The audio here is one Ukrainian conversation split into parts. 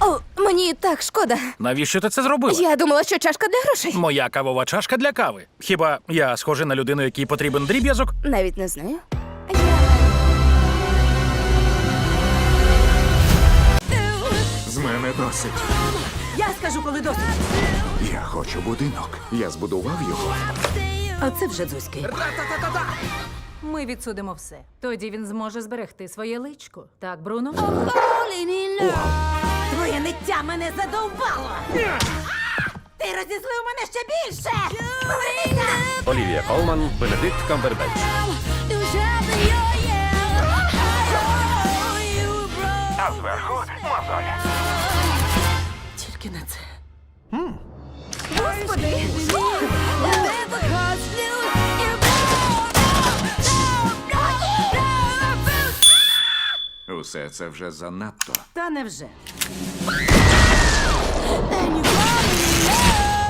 О, мені так шкода. Навіщо ти це зробила? Я думала, що чашка для грошей. Моя кавова чашка для кави. Хіба я схожий на людину, якій потрібен дріб'язок? Навіть не знаю. З мене досить. Я скажу, коли досить. Я хочу будинок. Я збудував його. А це вже дзузьки. Ми відсудимо все. Тоді він зможе зберегти своє личко. Так, Бруно? Твоє ниття мене задовбало! Ти розізлив мене ще більше! Повернися! Олівія Колман, Бенедикт Камбербетч. А зверху мозоль. Тільки не це. Господи! Усе це вже занадто. Та невже.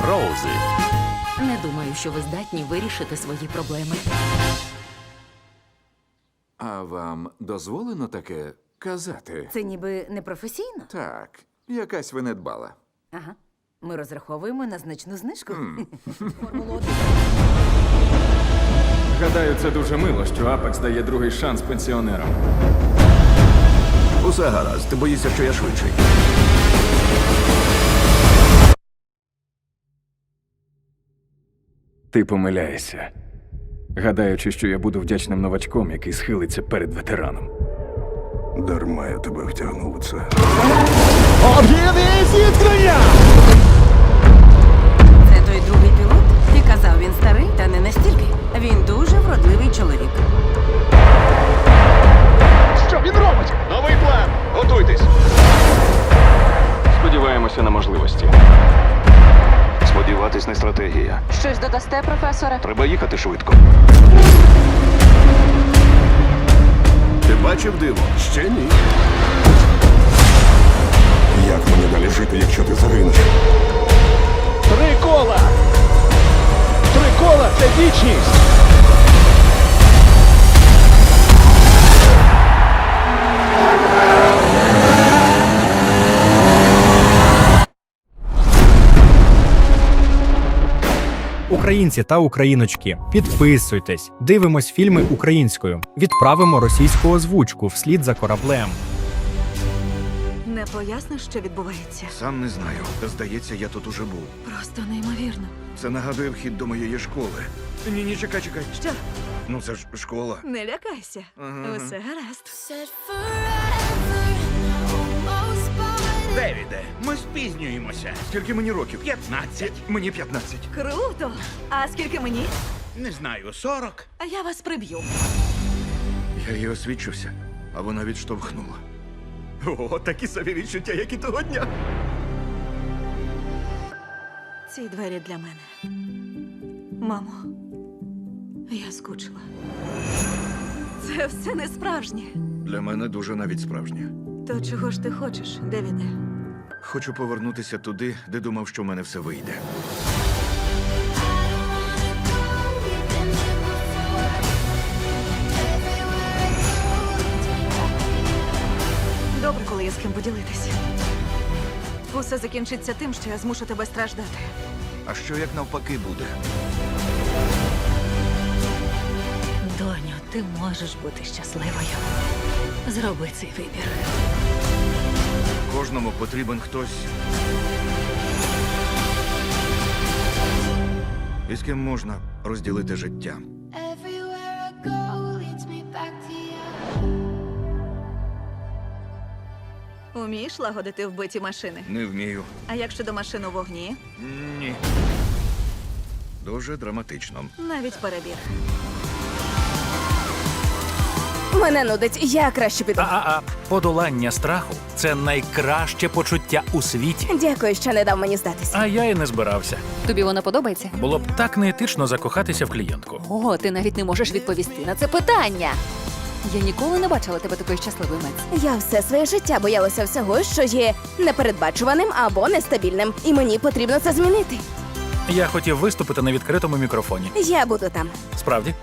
Роузи. Не думаю, що ви здатні вирішити свої проблеми. А вам дозволено таке казати? Це ніби непрофесійно. Так, якась ви не дбала. Ага. Ми розраховуємо на значну знижку. Гадаю, це дуже мило, що Апекс дає другий шанс пенсіонерам. Усе гаразд. Ти боїшся, що я швидший. Ти помиляєшся, гадаючи, що я буду вдячним новачком, який схилиться перед ветераном. Дарма я тебе втягнув у це. Це Готуйтесь. Сподіваємося на можливості. Сподіватись не стратегія. Щось додасте, професоре? Треба їхати швидко. Ти бачив диво? Ще ні. Як мені далі жити, якщо ти загинеш? Три кола. Три кола це вічність. Українці та україночки, підписуйтесь, дивимось фільми українською, відправимо російську озвучку вслід за кораблем. Не поясниш, що відбувається? Сам не знаю. Здається, я тут уже був. Просто неймовірно. Це нагадує вхід до моєї школи. Ні, ні, чекай, чекай. Що? Ну це ж школа. Не лякайся. Ага. Усе гаразд. Девіде, ми спізнюємося. Скільки мені років? 15. Мені 15. Круто! А скільки мені? Не знаю, 40. А я вас приб'ю. Я її освідчився, а вона відштовхнула. О, такі собі відчуття, як і того дня. Ці двері для мене. Мамо, я скучила. Це все не справжнє. Для мене дуже навіть справжнє. То чого ж ти хочеш, Девіде? Хочу повернутися туди, де думав, що в мене все вийде. Добре, коли є з ким поділитися. Усе закінчиться тим, що я змушу тебе страждати. А що як навпаки буде? Доню, ти можеш бути щасливою. Зроби цей вибір. Кожному потрібен хтось. І з ким можна розділити життя. Умієш лагодити вбиті машини? Не вмію. А як щодо машин у вогні? Ні. Дуже драматично. Навіть перебір. Мене нудить, я краще піду. А-а-а. Подолання страху це найкраще почуття у світі. Дякую, що не дав мені здатися. А я і не збирався. Тобі вона подобається? Було б так неетично закохатися в клієнтку. О, ти навіть не можеш відповісти на це питання. Я ніколи не бачила тебе такою щасливою, Мець. Я все своє життя боялася всього, що є непередбачуваним або нестабільним, і мені потрібно це змінити. Я хотів виступити на відкритому мікрофоні. Я буду там. Справді?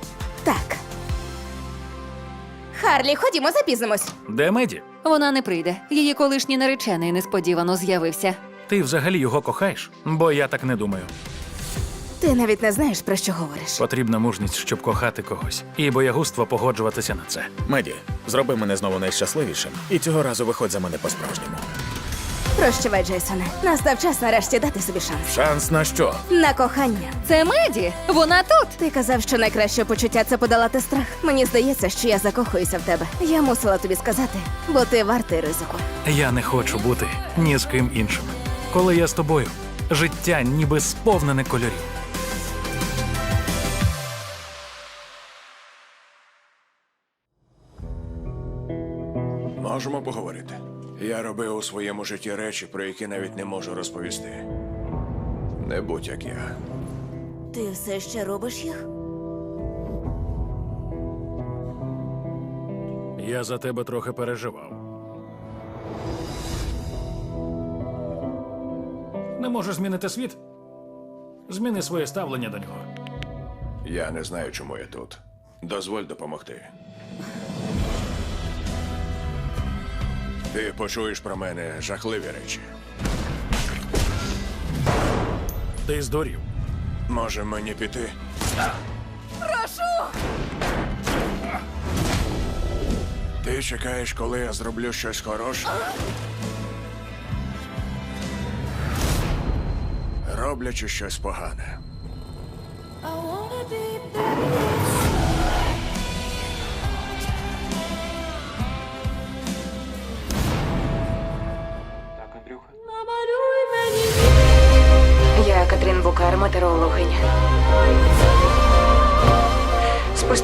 Так. Харлі, ходімо, запізнимось. Де Меді? Вона не прийде. Її колишній наречений несподівано з'явився. Ти взагалі його кохаєш? Бо я так не думаю. Ти навіть не знаєш, про що говориш. Потрібна мужність, щоб кохати когось, і боягузтво погоджуватися на це. Меді, зроби мене знову найщасливішим, і цього разу виходь за мене по-справжньому. Прощавай, Джейсоне. Настав час нарешті дати собі шанс. Шанс на що? На кохання. Це Меді! Вона тут! Ти казав, що найкраще почуття це подолати страх. Мені здається, що я закохуюся в тебе. Я мусила тобі сказати, бо ти вартий ризику. Я не хочу бути ні з ким іншим. Коли я з тобою, життя ніби сповнене кольорів. Можемо поговорити. Я робив у своєму житті речі, про які навіть не можу розповісти. Не будь як я. Ти все ще робиш їх? Я за тебе трохи переживав. Не можеш змінити світ? Зміни своє ставлення до нього. Я не знаю, чому я тут. Дозволь допомогти. Ти почуєш про мене жахливі речі. Ти здурів. Може мені піти? Прошу! Ти чекаєш, коли я зроблю щось хороше? Роблячи щось погане. I wanna be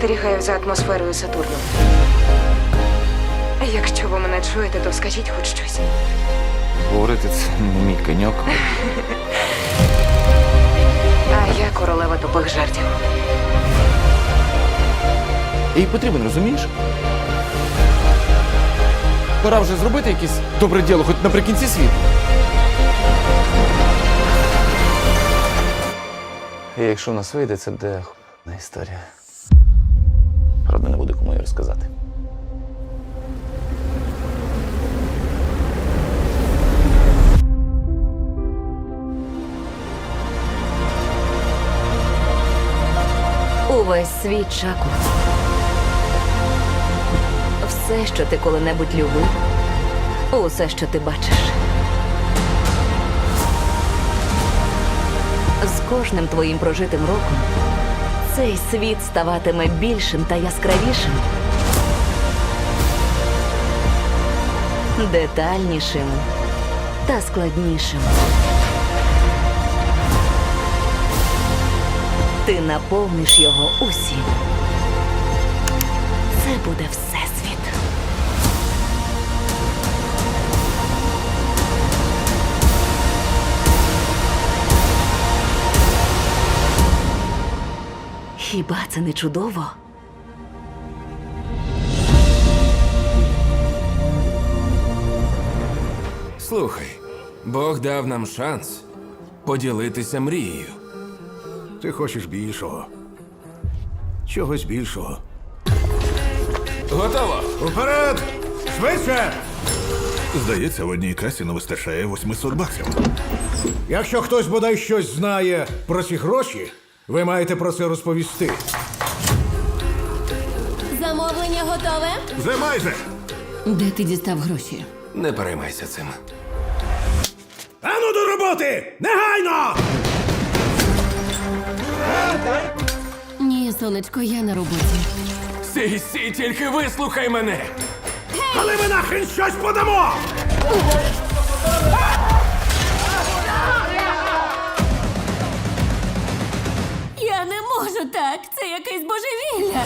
Спостерігаю за атмосферою Сатурну. Якщо ви мене чуєте, то скажіть хоч щось. Говорити це не мій коньок. А я королева тупих жартів. Їй потрібен, розумієш? Пора вже зробити якесь добре діло, хоч наприкінці світу. І якщо в нас вийде, це буде х**на історія. Правда, не буду кому її розказати. Увесь світ чаку. Все, що ти коли-небудь любив, усе, що ти бачиш. З кожним твоїм прожитим роком цей світ ставатиме більшим та яскравішим. Детальнішим та складнішим. Ти наповниш його усім. Це буде всесвіт. Хіба це не чудово? Слухай, Бог дав нам шанс поділитися мрією. Ти хочеш більшого. Чогось більшого. Готово! Уперед! Швидше! Здається, в одній касі не вистачає 800 баксів. Якщо хтось бодай щось знає про ці гроші, ви маєте про це розповісти. Замовлення готове? Вже майже! Де ти дістав гроші? Не переймайся цим. Ану до роботи! Негайно! Ні, сонечко, я на роботі. Сій, сій, тільки вислухай мене! Але ми нахрен щось подамо! Я так. Це якесь божевілля.